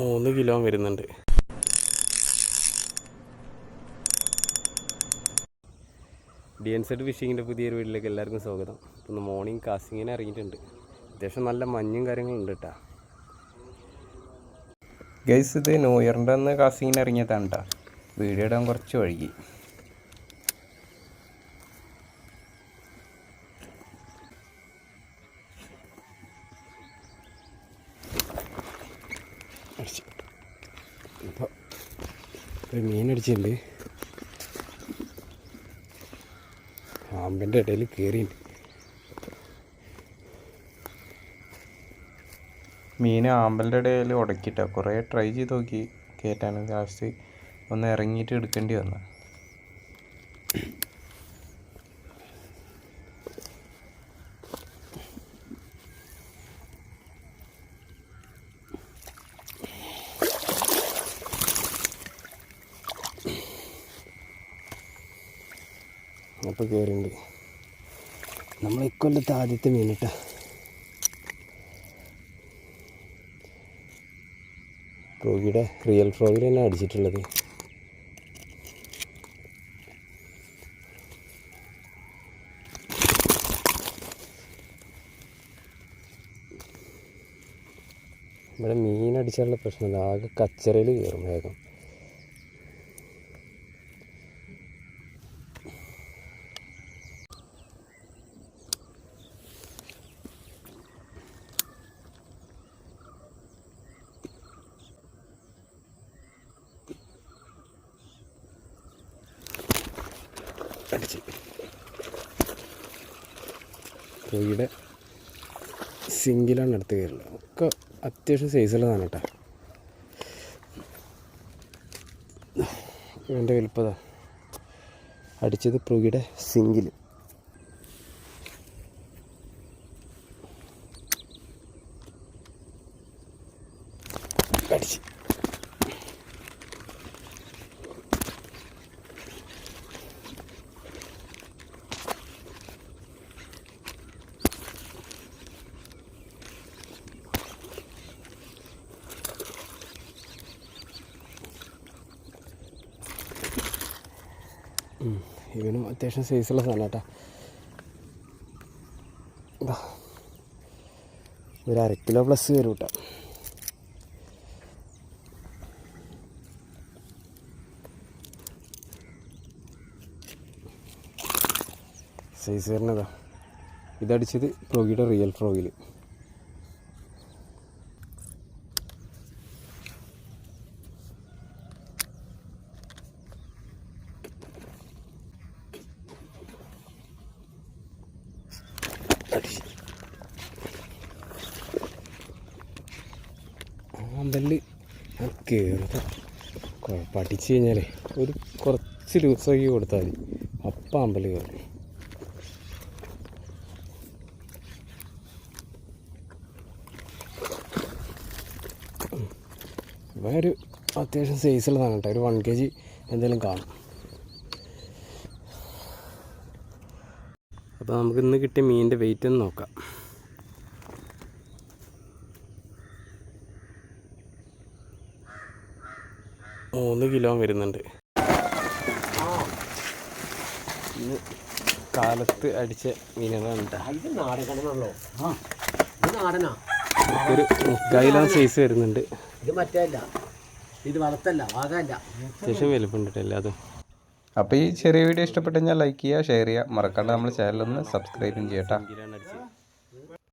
മൂന്ന് കിലോ വരുന്നുണ്ട്. D N Z ഫിഷിങ്ങിന്റെ പുതിയൊരു വീട്ടിലേക്ക് എല്ലാവർക്കും സ്വാഗതം. ഇന്ന് മോർണിംഗ് കാസ്റ്റിങ്ങിന് ഇറങ്ങിയിട്ടുണ്ട്. അത്യാവശ്യം നല്ല മഞ്ഞും കാര്യങ്ങളുണ്ട് കേട്ടോ ഗൈസ് ഇത് ന്യൂ ഇയറിന്റെ അന്ന് കാസിങ്ങിനെ ഇറങ്ങിയതാണ് കേട്ടോ വീഡിയോ ഇടാൻ കുറച്ച് വഴുകി അടിച്ച് ഇപ്പോൾ ഒരു മീൻ അടിച്ചിട്ടുണ്ട് പാമ്പിന്റെ ഇടയിൽ കയറിയിട്ടുണ്ട് മീൻ ആമ്പലിന്റെ ഇടയിൽ ഉടക്കിയിട്ടാണ് കുറേ ട്രൈ ചെയ്ത് നോക്കി കയറ്റാൻ ലാസ്റ്റ് ഒന്ന് ഇറങ്ങിയിട്ട് എടുക്കേണ്ടി വന്നു. അപ്പോൾ കയറിയുണ്ട് നമ്മൾ ഇക്കൊല്ലത്തെ ആദ്യത്തെ മീൻ കേട്ടോ ഫ്രോഗിയുടെ റിയൽ ഫ്രോഗിൽ തന്നെ അടിച്ചിട്ടുള്ളത്. ഇവിടെ മീൻ അടിച്ചാലുള്ള പ്രശ്നമില്ല ആകെ കച്ചറയിൽ കയറും വേഗം. അടിച്ച് കോഴിയുടെ സിംഗിലാണ് എടുത്ത് കയറുള്ളത് ഒക്കെ അത്യാവശ്യം സൈസുള്ളതാണ് കേട്ടോ. എന്റെ വലുപ്പതാ അടിച്ചത് പുകിയുടെ സിങ്കിൽ അടിച്ച് ഇവനും അത്യാവശ്യം സൈസുള്ള സാധനം കേട്ടോ. ഒരു അര കിലോ പ്ലസ് വരും കേട്ടോ സൈസ് വരുന്നതാ ഇതടിച്ചത് ഫ്രോഗിയുടെ റിയൽ ഫ്രോഗിൽ ആമ്പൽ കയറുന്നത് പഠിച്ചു അടിച്ച് കഴിഞ്ഞാലേ ഒരു കുറച്ച് ലൂസാക്കി കൊടുത്താൽ മതി. അപ്പം ആമ്പൽ കയറും ഇവ ഒരു അത്യാവശ്യം സൈസുള്ളതാണ് കേട്ടോ. ഒരു വൺ കെ ജി എന്തെങ്കിലും കാണും. അപ്പോൾ നമുക്ക് ഇന്ന് കിട്ടിയ മീനിന്റെ വെയിറ്റ് ഒന്ന് നോക്കാം. മൂന്ന് കിലോ വരുന്നുണ്ട്. ഇന്ന് കാലത്ത് അടിച്ച മീനുകളാണ് ഒരു മുക്കായിലോ സൈസ് വരുന്നുണ്ട്. ഇത് മറ്റേ ഇത് വളർത്തല്ല വാഗല്ല അത്യാവശ്യം വലുപ്പം ട്ടോ എല്ലാതും. അപ്പോൾ ഈ ചെറിയ വീഡിയോ ഇഷ്ടപ്പെട്ടു കഴിഞ്ഞാൽ ലൈക്ക് ചെയ്യുക ഷെയർ ചെയ്യുക. മറക്കാണ്ട് നമ്മൾ ചാനലൊന്ന് സബ്സ്ക്രൈബും ചെയ്യട്ടോ.